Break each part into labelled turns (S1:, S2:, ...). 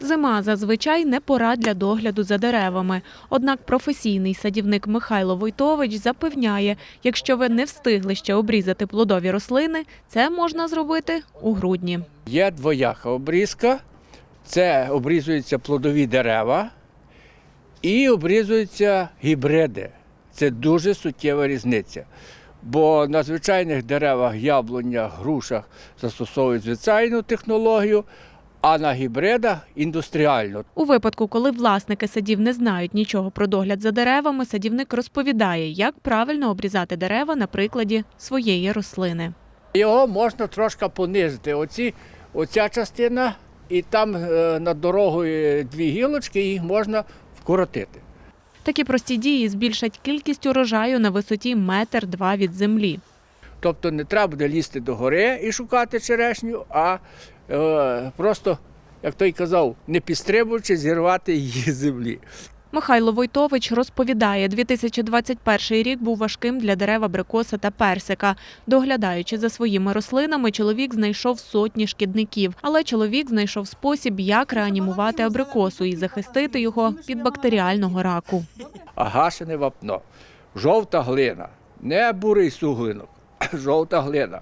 S1: Зима зазвичай не пора для догляду за деревами. Однак професійний садівник Михайло Войтович запевняє, якщо ви не встигли ще обрізати плодові рослини, це можна зробити у грудні.
S2: Є двояка обрізка. Це обрізуються плодові дерева і обрізуються гібриди. Це дуже суттєва різниця. Бо на звичайних деревах, яблунях, грушах застосовують звичайну технологію, а на гібридах індустріальну.
S1: У випадку, коли власники садів не знають нічого про догляд за деревами, садівник розповідає, як правильно обрізати дерева на прикладі своєї рослини.
S2: Його можна трошки понизити. Оці, оця частина, і там е, над дорогою дві гілочки, їх можна вкоротити.
S1: Такі прості дії збільшать кількість урожаю на висоті метр два від землі.
S2: Тобто не треба буде лізти до гори і шукати черешню, а е, просто, як той казав, не підстрибуючи, зірвати її з землі.
S1: Михайло Войтович розповідає, 2021 рік був важким для дерев абрикоса та персика. Доглядаючи за своїми рослинами, чоловік знайшов сотні шкідників, але чоловік знайшов спосіб, як реанімувати абрикосу і захистити його від бактеріального раку.
S2: А гашене вапно, жовта глина, не бурий суглинок, жовта глина,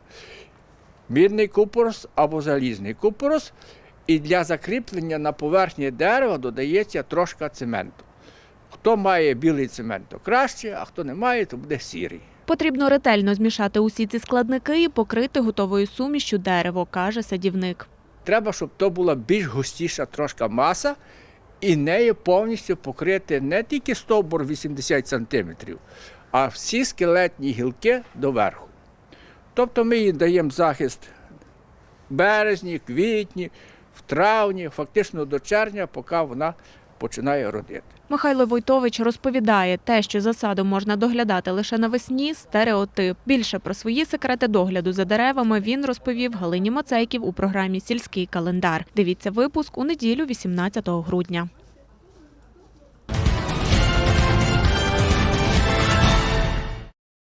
S2: мідний купорос або залізний купорос. І для закріплення на поверхні дерева додається трошки цементу. Хто має білий цемент, то краще, а хто не має, то буде сірий.
S1: Потрібно ретельно змішати усі ці складники і покрити готовою сумішю дерево, каже садівник.
S2: Треба, щоб то була більш густіша трошка маса, і нею повністю покрити не тільки стовбур 80 см, а всі скелетні гілки доверху. Тобто ми їй даємо захист в березні, квітні, в травні, фактично до червня, поки вона починає родити.
S1: Михайло Войтович розповідає, те, що за садом можна доглядати лише навесні, стереотип. Більше про свої секрети догляду за деревами він розповів Галині Мацейків у програмі Сільський календар. Дивіться випуск у неділю, 18 грудня.